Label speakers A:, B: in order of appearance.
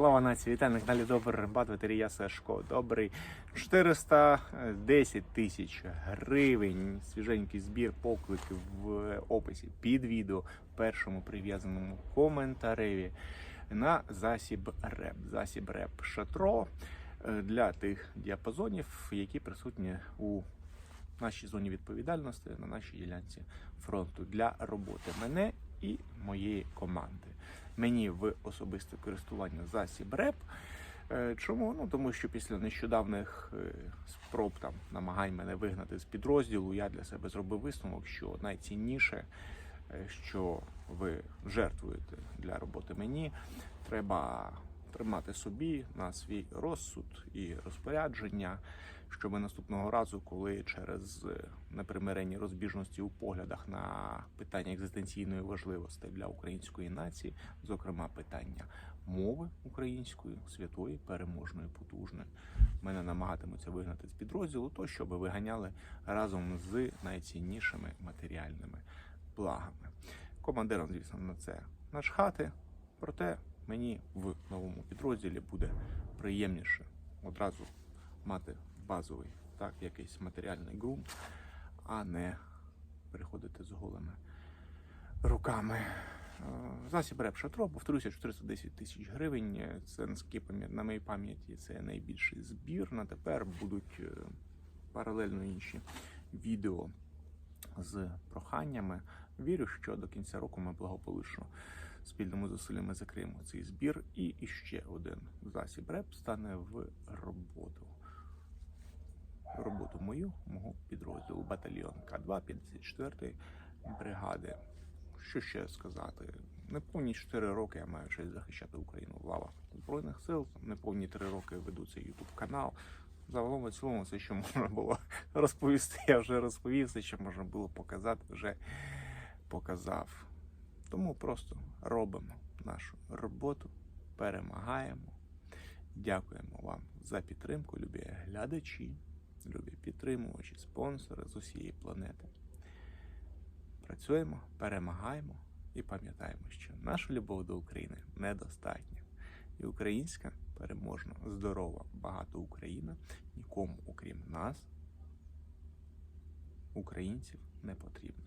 A: Слава нації, вітаю на каналі Добрий Римбат, ветерія Сашко. Добрий 410 тисяч гривень. Свіженький збір поклики в описі під відео, в першому прив'язаному коментареві на засіб РЕП. Засіб РЕП Шатро е, для тих діапазонів, які присутні у нашій зоні відповідальності на нашій ділянці фронту для роботи мене і моєї команди. Мені в особисте користування засіб РЕП. Е, Чому? Ну тому що після нещодавних е, спроб там намагань мене вигнати з підрозділу, я для себе зробив висновок, що найцінніше, е, що ви жертвуєте для роботи мені, треба тримати собі на свій розсуд і розпорядження, щоб наступного разу, коли через е, непримиренні розбіжності у поглядах на питання екзистенційної важливості для української нації, зокрема питання мови української, святої, переможної, потужної, мене намагатимуться вигнати з підрозділу, то щоб виганяли разом з найціннішими матеріальними благами. Командирам, звісно, на це начхати, проте мені в новому підрозділі буде приємніше одразу мати базовий так, якийсь матеріальний ґрунт, а не приходити з голими руками. Е, Засіб реп шатро, повторюся, 410 тисяч гривень. Це наскільки на моїй пам'яті це найбільший збір. На тепер будуть е, паралельно інші відео з проханнями. Вірю, що до кінця року ми благополучно спільними зусиллями закриємо цей збір. І іще один засіб реп стане в роботу. Роботу мою, мого підрозділу батальйон К2 54 бригади. Що ще сказати? Неповні 4 роки я маю честь захищати Україну в лавах Збройних сил. Неповні 3 роки веду цей YouTube канал. Загалом в цілому все, що можна було розповісти, я вже розповів, все, що можна було показати, вже показав. Тому просто робимо нашу роботу, перемагаємо. Дякуємо вам за підтримку, любі глядачі, любі підтримувачі, спонсори з усієї планети. Працюємо, перемагаємо і пам'ятаємо, що наша любов до України недостатня. І українська переможна, здорова, багата Україна нікому, окрім нас, українців, не потрібна.